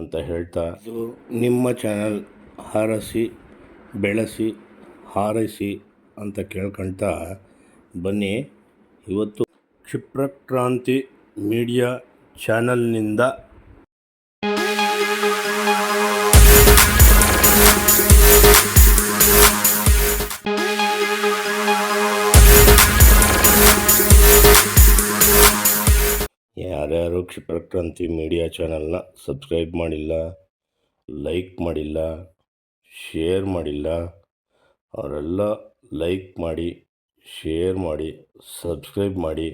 ಅಂತ ಹೇಳ್ತಾ ಇದು ನಿಮ್ಮ ಚಾನಲ್ ಹಾರಸಿ, ಬೆಳೆಸಿ, ಹಾರೈಸಿ ಅಂತ ಕೇಳ್ಕೊಳ್ತಾ ಬನ್ನಿ. ಇವತ್ತು ಕ್ಷಿಪ್ರಕ್ರಾಂತಿ ಮೀಡಿಯಾ ಚಾನಲ್ನಿಂದ ಕ್ಷಿಪ್ರಕ್ರಾಂತಿ ಮೀಡಿಯಾ ಚಾನಲ್ನ ಸಬ್ಸ್ಕ್ರೈಬ್ ಮಾಡಿಲ್ಲ, ಲೈಕ್ ಮಾಡಿಲ್ಲ, ಶೇರ್ ಮಾಡಿಲ್ಲ, ಅವರೆಲ್ಲ ಲೈಕ್ ಮಾಡಿ, ಶೇರ್ ಮಾಡಿ, ಸಬ್ಸ್ಕ್ರೈಬ್ ಮಾಡಿ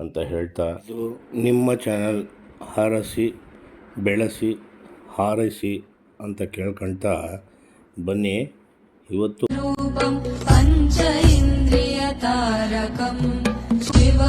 ಅಂತ ಹೇಳ್ತಾ ಇದು ನಿಮ್ಮ ಚಾನಲ್ ಹಾರಸಿ, ಬೆಳೆಸಿ, ಹಾರೈಸಿ ಅಂತ ಕೇಳ್ಕೊಳ್ತಾ ಬನ್ನಿ. ಇವತ್ತು ಪಂಚ ಇಂದ್ರಿಯ ತಾರಕಂ ಶಿವ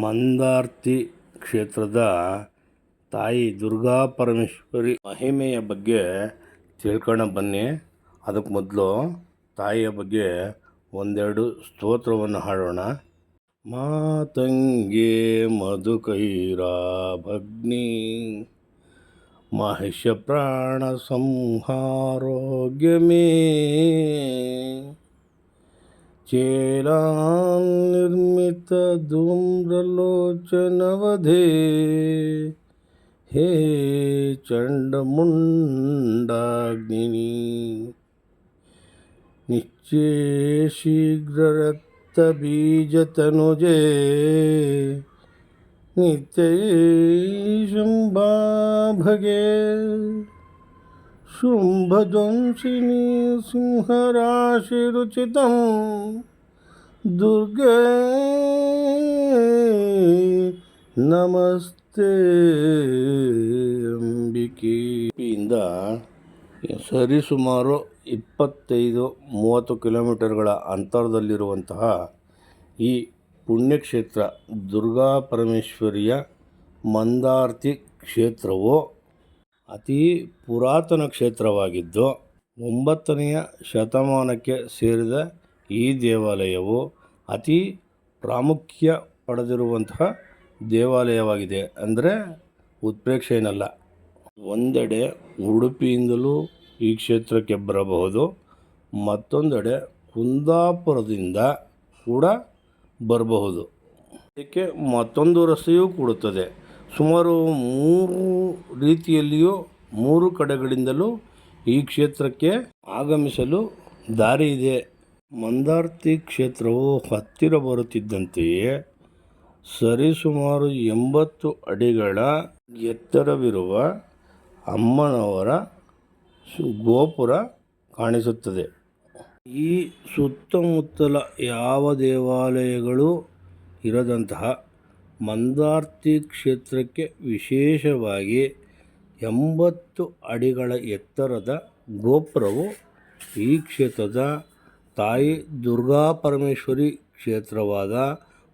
ಮಂದಾರ್ತಿ ಕ್ಷೇತ್ರದ ತಾಯಿ ದುರ್ಗಾ ಪರಮೇಶ್ವರಿ ಮಹಿಮೆಯ ಬಗ್ಗೆ ತಿಳ್ಕೊಳ್ಳೋ ಬನ್ನಿ. ಅದಕ್ಕೆ ಮೊದಲು ತಾಯಿಯ ಬಗ್ಗೆ ಒಂದೆರಡು ಸ್ತೋತ್ರವನ್ನು ಹಾಡೋಣ. ಮಾತಂಗೆ ಮಧುಕೈರಾ ಭಗ್ನಿ, ಮಹಿಷ ಪ್ರಾಣ ಸಂಹಾರೋಗ್ಯ ಮೇ चेलान्निर्मितधूम्रलोचनवधे हे चण्डमुण्डाग्निनी निश्चेशीघ्ररक्तबीजतनुजे नित्यैशम्भाभगे शुम्भध्वंसिनी सिंहराशिरुचितं ದುರ್ಗೆ ನಮಸ್ತೆ ಅಂಬಿಕೆ ಇಂದ ಸರಿಸುಮಾರು ಇಪ್ಪತ್ತೈದು ಮೂವತ್ತು ಕಿಲೋಮೀಟರ್ಗಳ ಅಂತರದಲ್ಲಿರುವಂತಹ ಈ ಪುಣ್ಯಕ್ಷೇತ್ರ ದುರ್ಗಾ ಪರಮೇಶ್ವರಿಯ ಮಂದಾರ್ತಿ ಕ್ಷೇತ್ರವು ಅತಿ ಪುರಾತನ ಕ್ಷೇತ್ರವಾಗಿದ್ದು, ಒಂಬತ್ತನೆಯ ಶತಮಾನಕ್ಕೆ ಸೇರಿದ ಈ ದೇವಾಲಯವು ಅತಿ ಪ್ರಾಮುಖ್ಯ ಪಡೆದಿರುವಂತಹ ದೇವಾಲಯವಾಗಿದೆ. ಅಂದರೆ ಉತ್ಪ್ರೇಕ್ಷೆ ಏನಲ್ಲ ಒಂದೆಡೆ ಉಡುಪಿಯಿಂದಲೂ ಈ ಕ್ಷೇತ್ರಕ್ಕೆ ಬರಬಹುದು. ಮತ್ತೊಂದೆಡೆ ಕುಂದಾಪುರದಿಂದ ಕೂಡ ಬರಬಹುದು. ಇದಕ್ಕೆ ಮತ್ತೊಂದು ರಸ್ತೆಯೂ ಕೂಡುತ್ತದೆ. ಸುಮಾರು ಮೂರು ರೀತಿಯಲ್ಲಿಯೂ ಮೂರು ಕಡೆಗಳಿಂದಲೂ ಈ ಕ್ಷೇತ್ರಕ್ಕೆ ಆಗಮಿಸಲು ದಾರಿ ಇದೆ. ಮಂದಾರ್ತಿ ಕ್ಷೇತ್ರವು ಹತ್ತಿರ ಬರುತ್ತಿದ್ದಂತೆಯೇ ಸರಿಸುಮಾರು ಎಂಬತ್ತು ಅಡಿಗಳ ಎತ್ತರವಿರುವ ಅಮ್ಮನವರ ಗೋಪುರ ಕಾಣಿಸುತ್ತದೆ. ಈ ಸುತ್ತಮುತ್ತಲ ಯಾವ ದೇವಾಲಯಗಳು ಇರದಂತಹ ಮಂದಾರ್ತಿ ಕ್ಷೇತ್ರಕ್ಕೆ ವಿಶೇಷವಾಗಿ ಎಂಬತ್ತು ಅಡಿಗಳ ಎತ್ತರದ ಗೋಪುರವು ಈ ಕ್ಷೇತ್ರದ ತಾಯಿ ದುರ್ಗಾ ಪರಮೇಶ್ವರಿ ಕ್ಷೇತ್ರವಾದ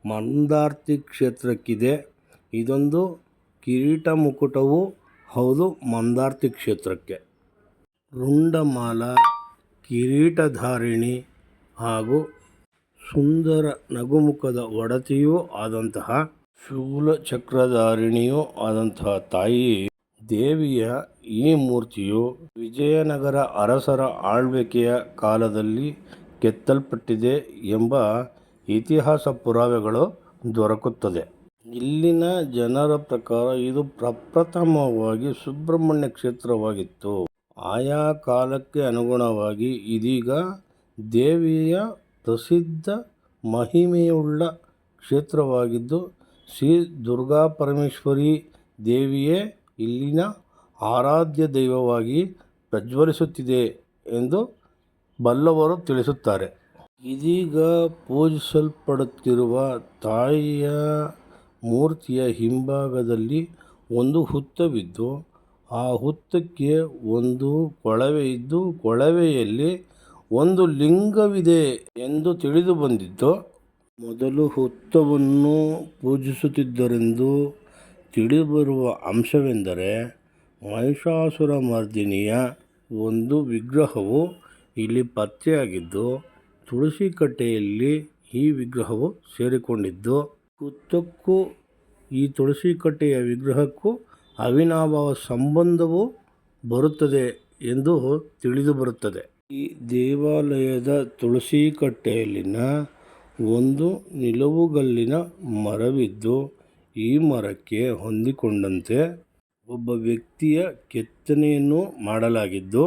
ಮಂದಾರ್ತಿ ಕ್ಷೇತ್ರಕ್ಕಿದೆ. ಇದೊಂದು ಕಿರೀಟ ಮುಕುಟವೂ ಹೌದು ಮಂದಾರ್ತಿ ಕ್ಷೇತ್ರಕ್ಕೆ. ರುಂಡಮಾಲ, ಕಿರೀಟಧಾರಿಣಿ ಹಾಗೂ ಸುಂದರ ನಗುಮುಖದ ಒಡತಿಯೂ ಆದಂತಹ ಶೂಲ ಚಕ್ರಧಾರಿಣಿಯೂ ಆದಂತಹ ತಾಯಿ ದೇವಿಯ ಈ ಮೂರ್ತಿಯು ವಿಜಯನಗರ ಅರಸರ ಆಳ್ವಿಕೆಯ ಕಾಲದಲ್ಲಿ ಕೆತ್ತಲ್ಪಟ್ಟಿದೆ ಎಂಬ ಇತಿಹಾಸ ಪುರಾವೆಗಳು ದೊರಕುತ್ತದೆ. ಇಲ್ಲಿನ ಜನರ ಪ್ರಕಾರ ಇದು ಪ್ರಪ್ರಥಮವಾಗಿ ಸುಬ್ರಹ್ಮಣ್ಯ ಕ್ಷೇತ್ರವಾಗಿತ್ತು. ಆಯಾ ಕಾಲಕ್ಕೆ ಅನುಗುಣವಾಗಿ ಇದೀಗ ದೇವಿಯ ಪ್ರಸಿದ್ಧ ಮಹಿಮೆಯುಳ್ಳ ಕ್ಷೇತ್ರವಾಗಿದ್ದು ಶ್ರೀ ದುರ್ಗಾ ಪರಮೇಶ್ವರಿ ದೇವಿಯೇ ಇಲ್ಲಿನ ಆರಾಧ್ಯ ದೈವವಾಗಿ ಪ್ರಜ್ವಲಿಸುತ್ತಿದೆ ಎಂದು ಬಲ್ಲವರು ತಿಳಿಸುತ್ತಾರೆ. ಇದೀಗ ಪೂಜಿಸಲ್ಪಡುತ್ತಿರುವ ತಾಯಿಯ ಮೂರ್ತಿಯ ಹಿಂಭಾಗದಲ್ಲಿ ಒಂದು ಹುತ್ತವಿದ್ದು, ಆ ಹುತ್ತಕ್ಕೆ ಒಂದು ಕೊಳವೆ ಇದ್ದು, ಕೊಳವೆಯಲ್ಲಿ ಒಂದು ಲಿಂಗವಿದೆ ಎಂದು ತಿಳಿದು ಬಂದಿದ್ದು ಮೊದಲು ಹುತ್ತವನ್ನು ಪೂಜಿಸುತ್ತಿದ್ದರೆಂದು ತಿಳಿಬರುವ ಅಂಶವೆಂದರೆ ಮಹಿಷಾಸುರ ಮರ್ದಿನಿಯ ಒಂದು ವಿಗ್ರಹವು ಇಲ್ಲಿ ಪತ್ತೆಯಾಗಿದ್ದು ತುಳಸಿ ಕಟ್ಟೆಯಲ್ಲಿ ಈ ವಿಗ್ರಹವು ಸೇರಿಕೊಂಡಿದ್ದು ಹುತ್ತಕ್ಕೂ ಈ ತುಳಸಿ ಕಟ್ಟೆಯ ವಿಗ್ರಹಕ್ಕೂ ಅವಿನಾಭಾವ ಸಂಬಂಧವು ಬರುತ್ತದೆ ಎಂದು ತಿಳಿದುಬರುತ್ತದೆ ಈ ದೇವಾಲಯದ ತುಳಸಿ ಕಟ್ಟೆಯಲ್ಲಿನ ಒಂದು ನಿಲುವುಗಲ್ಲಿನ ಮರವಿದ್ದು ಈ ಮರಕ್ಕೆ ಹೊಂದಿಕೊಂಡಂತೆ ಒಬ್ಬ ವ್ಯಕ್ತಿಯ ಕೆತ್ತನೆಯನ್ನು ಮಾಡಲಾಗಿದ್ದು,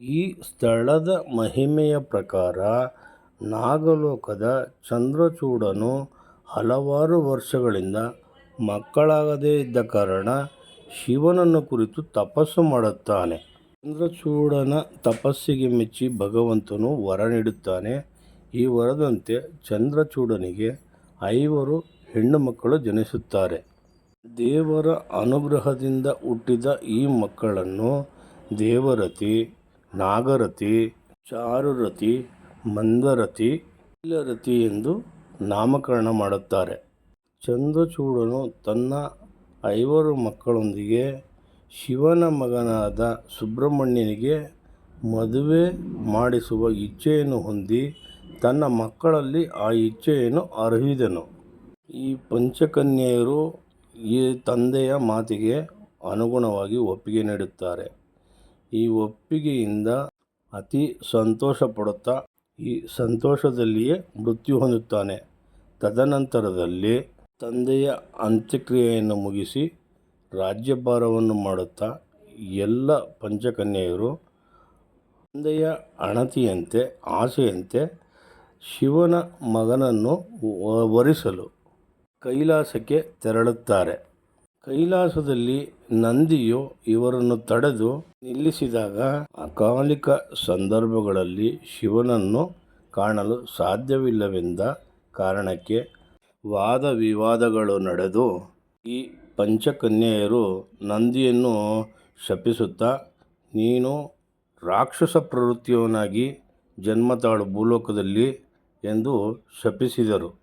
ಈ ಸ್ಥಳದ ಮಹಿಮೆಯ ಪ್ರಕಾರ ನಾಗಲೋಕದ ಚಂದ್ರಚೂಡನು ಹಲವಾರು ವರ್ಷಗಳಿಂದ ಮಕ್ಕಳಾಗದೇ ಇದ್ದ ಕಾರಣ ಶಿವನನ್ನು ಕುರಿತು ತಪಸ್ಸು ಮಾಡುತ್ತಾನೆ. ಚಂದ್ರಚೂಡನ ತಪಸ್ಸಿಗೆ ಮೆಚ್ಚಿ ಭಗವಂತನು ವರ ನೀಡುತ್ತಾನೆ. ಈ ವರದಂತೆ ಚಂದ್ರಚೂಡನಿಗೆ ಐವರು ಹೆಣ್ಣು ಮಕ್ಕಳು ಜನಿಸುತ್ತಾರೆ. ದೇವರ ಅನುಗ್ರಹದಿಂದ ಹುಟ್ಟಿದ ಈ ಮಕ್ಕಳನ್ನು ದೇವರತಿ, ನಾಗರತಿ, ಚಾರುರತಿ, ಮಂದರತಿ ಇಲ್ಲರತಿ ಎಂದು ನಾಮಕರಣ ಮಾಡುತ್ತಾರೆ. ಚಂದ್ರಚೂಡನು ತನ್ನ ಐವರು ಮಕ್ಕಳೊಂದಿಗೆ ಶಿವನ ಮಗನಾದ ಸುಬ್ರಹ್ಮಣ್ಯನಿಗೆ ಮದುವೆ ಮಾಡಿಸುವ ಇಚ್ಛೆಯನ್ನು ಹೊಂದಿ ತನ್ನ ಮಕ್ಕಳಲ್ಲಿ ಆ ಇಚ್ಛೆಯನ್ನು ಅರ್ಹಿದನು ಈ ಪಂಚಕನ್ಯೆಯರು ಈ ತಂದೆಯ ಮಾತಿಗೆ ಅನುಗುಣವಾಗಿ ಒಪ್ಪಿಗೆ ನೀಡುತ್ತಾರೆ. ಈ ಒಪ್ಪಿಗೆಯಿಂದ ಅತಿ ಸಂತೋಷ ಪಡುತ್ತಾ ಈ ಸಂತೋಷದಲ್ಲಿಯೇ ಮೃತ್ಯು ಹೊಂದುತ್ತಾನೆ. ತದನಂತರದಲ್ಲಿ ತಂದೆಯ ಅಂತ್ಯಕ್ರಿಯೆಯನ್ನು ಮುಗಿಸಿ ರಾಜ್ಯಭಾರವನ್ನು ಮಾಡುತ್ತಾ ಎಲ್ಲ ಪಂಚಕನ್ಯೆಯರು ತಂದೆಯ ಅಣತಿಯಂತೆ, ಆಸೆಯಂತೆ ಶಿವನ ಮಗನನ್ನು ವರಿಸಲು ಕೈಲಾಸಕ್ಕೆ ತೆರಳುತ್ತಾರೆ. ಕೈಲಾಸದಲ್ಲಿ ನಂದಿಯು ಇವರನ್ನು ತಡೆದು ನಿಲ್ಲಿಸಿದಾಗ ಅಕಾಲಿಕ ಸಂದರ್ಭಗಳಲ್ಲಿ ಶಿವನನ್ನು ಕಾಣಲು ಸಾಧ್ಯವಿಲ್ಲವೆಂದ ಕಾರಣಕ್ಕೆ ವಾದ ವಿವಾದಗಳು ನಡೆದು ಈ ಪಂಚಕನ್ಯೆಯರು ನಂದಿಯನ್ನು ಶಪಿಸುತ್ತಾ, ನೀನು ರಾಕ್ಷಸ ಪ್ರವೃತ್ತಿಯವನಾಗಿ ಜನ್ಮತಾಳು ಭೂಲೋಕದಲ್ಲಿ ಎಂದು ಶಪಿಸಿದರು.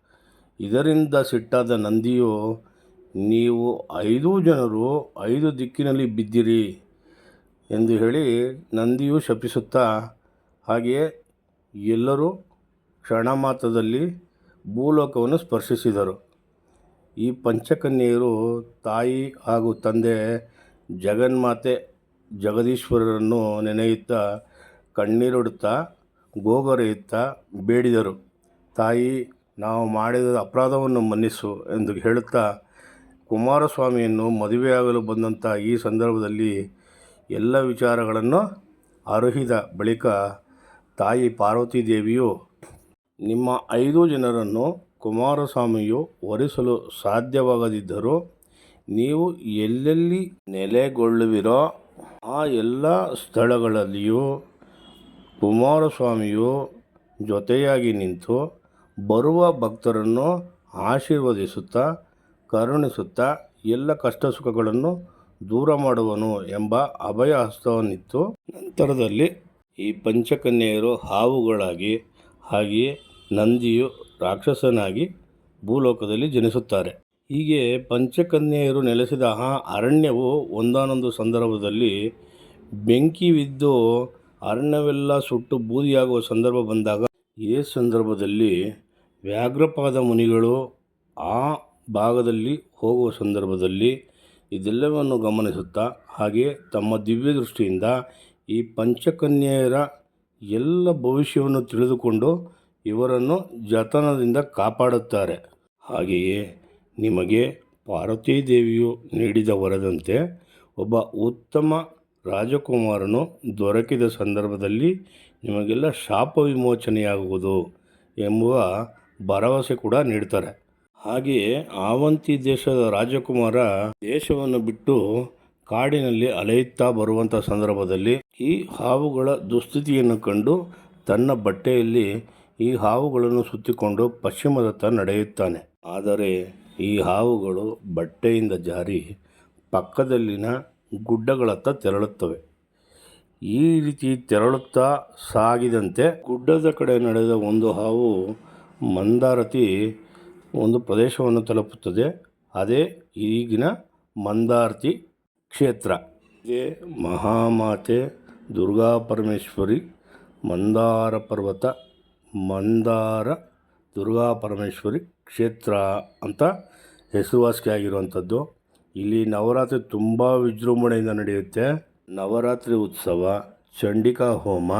ಇದರಿಂದ ಸಿಟ್ಟಾದ ನಂದಿಯು, ನೀವು ಐದು ಜನರು ಐದು ದಿಕ್ಕಿನಲ್ಲಿ ಬಿದ್ದಿರಿ ಎಂದು ಹೇಳಿ ನಂದಿಯು ಶಪಿಸುತ್ತಾ, ಹಾಗೆಯೇ ಎಲ್ಲರೂ ಕ್ಷಣ ಮಾತ್ರದಲ್ಲಿ ಭೂಲೋಕವನ್ನು ಸ್ಪರ್ಶಿಸಿದರು. ಈ ಪಂಚಕನ್ಯರು ತಾಯಿ ಹಾಗೂ ತಂದೆ ಜಗನ್ಮಾತೆ ಜಗದೀಶ್ವರರನ್ನು ನೆನೆಯುತ್ತಾ ಕಣ್ಣೀರುಡುತ್ತಾ ಗೋಗರೆಯುತ್ತಾ ಬೇಡಿದರು. ತಾಯಿ, ನಾವು ಮಾಡಿದ ಅಪರಾಧವನ್ನು ಮನ್ನಿಸು ಎಂದು ಹೇಳುತ್ತಾ ಕುಮಾರಸ್ವಾಮಿಯನ್ನು ಮದುವೆಯಾಗಲು ಬಂದಂಥ ಈ ಸಂದರ್ಭದಲ್ಲಿ ಎಲ್ಲ ವಿಚಾರಗಳನ್ನು ಅರುಹಿದ ಬಳಿಕ ತಾಯಿ ಪಾರ್ವತಿ ದೇವಿಯು ನಿಮ್ಮ ಐದು ಜನರನ್ನು ಕುಮಾರಸ್ವಾಮಿಯು ಒರೆಸಲು ಸಾಧ್ಯವಾಗದಿದ್ದರೂ ನೀವು ಎಲ್ಲೆಲ್ಲಿ ನೆಲೆಗೊಳ್ಳುವಿರೋ ಆ ಎಲ್ಲ ಸ್ಥಳಗಳಲ್ಲಿಯೂ ಕುಮಾರಸ್ವಾಮಿಯು ಜೊತೆಯಾಗಿ ನಿಂತು ಬರುವ ಭಕ್ತರನ್ನು ಆಶೀರ್ವದಿಸುತ್ತಾ, ಕರುಣಿಸುತ್ತಾ, ಎಲ್ಲ ಕಷ್ಟ ಸುಖಗಳನ್ನು ದೂರ ಮಾಡುವನು ಎಂಬ ಅಭಯ ಹಸ್ತವನ್ನಿತ್ತು. ನಂತರದಲ್ಲಿ ಈ ಪಂಚಕನ್ಯೆಯರು ಹಾವುಗಳಾಗಿ ಹಾಗೆಯೇ ನಂದಿಯು ರಾಕ್ಷಸನಾಗಿ ಭೂಲೋಕದಲ್ಲಿ ಜನಿಸುತ್ತಾರೆ. ಹೀಗೆ ಪಂಚಕನ್ಯೆಯರು ನೆಲೆಸಿದ ಆ ಅರಣ್ಯವು ಒಂದಾನೊಂದು ಸಂದರ್ಭದಲ್ಲಿ ಬೆಂಕಿ ಬಿದ್ದು ಅರಣ್ಯವೆಲ್ಲ ಸುಟ್ಟು ಬೂದಿಯಾಗುವ ಸಂದರ್ಭ ಬಂದಾಗ, ಈ ಸಂದರ್ಭದಲ್ಲಿ ವ್ಯಾಘ್ರಪಾದ ಮುನಿಗಳು ಆ ಭಾಗದಲ್ಲಿ ಹೋಗುವ ಸಂದರ್ಭದಲ್ಲಿ ಇದೆಲ್ಲವನ್ನು ಗಮನಿಸುತ್ತಾ ಹಾಗೆ ತಮ್ಮ ದಿವ್ಯ ದೃಷ್ಟಿಯಿಂದ ಈ ಪಂಚಕನ್ಯೆಯರ ಎಲ್ಲ ಭವಿಷ್ಯವನ್ನು ತಿಳಿದುಕೊಂಡು ಇವರನ್ನು ಜತನದಿಂದ ಕಾಪಾಡುತ್ತಾರೆ. ಹಾಗೆಯೇ ನಿಮಗೆ ಪಾರ್ವತೀ ದೇವಿಯು ನೀಡಿದ ವರದಂತೆ ಒಬ್ಬ ಉತ್ತಮ ರಾಜಕುಮಾರನು ದೊರಕಿದ ಸಂದರ್ಭದಲ್ಲಿ ನಿಮಗೆಲ್ಲ ಶಾಪ ವಿಮೋಚನೆಯಾಗುವುದು ಎಂಬುವ ಭರವಸೆ ಕೂಡ ನೀಡ್ತಾರೆ. ಹಾಗೆಯೇ ಆವಂತಿ ದೇಶದ ರಾಜಕುಮಾರ ದೇಶವನ್ನು ಬಿಟ್ಟು ಕಾಡಿನಲ್ಲಿ ಅಲೆಯುತ್ತಾ ಬರುವಂಥ ಸಂದರ್ಭದಲ್ಲಿ ಈ ಹಾವುಗಳ ದುಸ್ಥಿತಿಯನ್ನು ಕಂಡು ತನ್ನ ಬಟ್ಟೆಯಲ್ಲಿ ಈ ಹಾವುಗಳನ್ನು ಸುತ್ತಿಕೊಂಡು ಪಶ್ಚಿಮದತ್ತ ನಡೆಯುತ್ತಾನೆ. ಆದರೆ ಈ ಹಾವುಗಳು ಬಟ್ಟೆಯಿಂದ ಜಾರಿ ಪಕ್ಕದಲ್ಲಿನ ಗುಡ್ಡಗಳತ್ತ ತೆರಳುತ್ತವೆ. ಈ ರೀತಿ ತೆರಳುತ್ತಾ ಸಾಗಿದಂತೆ ಗುಡ್ಡದ ಕಡೆ ನಡೆದ ಒಂದು ಹಾವು ಮಂದಾರತಿ ಒಂದು ಪ್ರದೇಶವನ್ನು ತಲುಪುತ್ತದೆ. ಅದೇ ಈಗಿನ ಮಂದಾರ್ತಿ ಕ್ಷೇತ್ರ. ಇದೇ ಮಹಾಮಾತೆ ದುರ್ಗಾ ಪರಮೇಶ್ವರಿ ಮಂದಾರ ಪರ್ವತ ಮಂದಾರ ದುರ್ಗಾ ಪರಮೇಶ್ವರಿ ಕ್ಷೇತ್ರ ಅಂತ ಹೆಸರುವಾಸಿಯಾಗಿರುವಂಥದ್ದು ಇಲ್ಲಿ ನವರಾತ್ರಿ ತುಂಬ ವಿಜೃಂಭಣೆಯಿಂದ ನಡೆಯುತ್ತೆ. ನವರಾತ್ರಿ ಉತ್ಸವ, ಚಂಡಿಕಾ ಹೋಮ,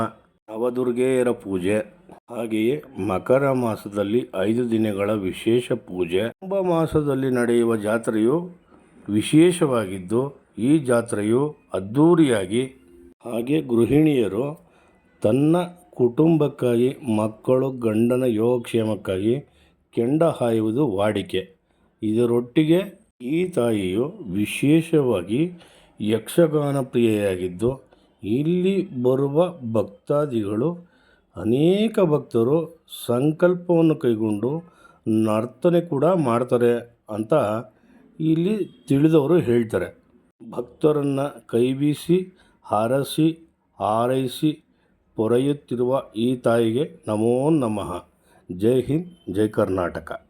ನವದುರ್ಗೆಯರ ಪೂಜೆ. ಹಾಗೆಯೇ ಮಕರ ಮಾಸದಲ್ಲಿ ಐದು ದಿನಗಳ ವಿಶೇಷ ಪೂಜೆ. ಕುಂಭ ಮಾಸದಲ್ಲಿ ನಡೆಯುವ ಜಾತ್ರೆಯು ವಿಶೇಷವಾಗಿದ್ದು, ಈ ಜಾತ್ರೆಯು ಅದ್ಧೂರಿಯಾಗಿ ಹಾಗೆ ಗೃಹಿಣಿಯರು ತನ್ನ ಕುಟುಂಬಕ್ಕಾಗಿ, ಮಕ್ಕಳು ಗಂಡನ ಯೋಗಕ್ಷೇಮಕ್ಕಾಗಿ ಕೆಂಡ ಹಾಯುವುದು ವಾಡಿಕೆ. ಇದರೊಟ್ಟಿಗೆ ಈ ತಾಯಿಯು ವಿಶೇಷವಾಗಿ ಯಕ್ಷಗಾನ ಪ್ರಿಯೆಯಾಗಿದ್ದು, ಇಲ್ಲಿ ಬರುವ ಭಕ್ತಾದಿಗಳು ಅನೇಕ ಭಕ್ತರು ಸಂಕಲ್ಪವನ್ನು ಕೈಗೊಂಡು ನರ್ತನೆ ಕೂಡ ಮಾಡ್ತಾರೆ ಅಂತ ಇಲ್ಲಿ ತಿಳಿದವರು ಹೇಳ್ತಾರೆ. ಭಕ್ತರನ್ನು ಕೈಬೀಸಿ, ಹರಸಿ, ಹಾರೈಸಿ ಪೊರೆಯುತ್ತಿರುವ ಈ ತಾಯಿಗೆ ನಮೋ ನಮಃ. ಜೈ ಹಿಂದ್, ಜೈ ಕರ್ನಾಟಕ.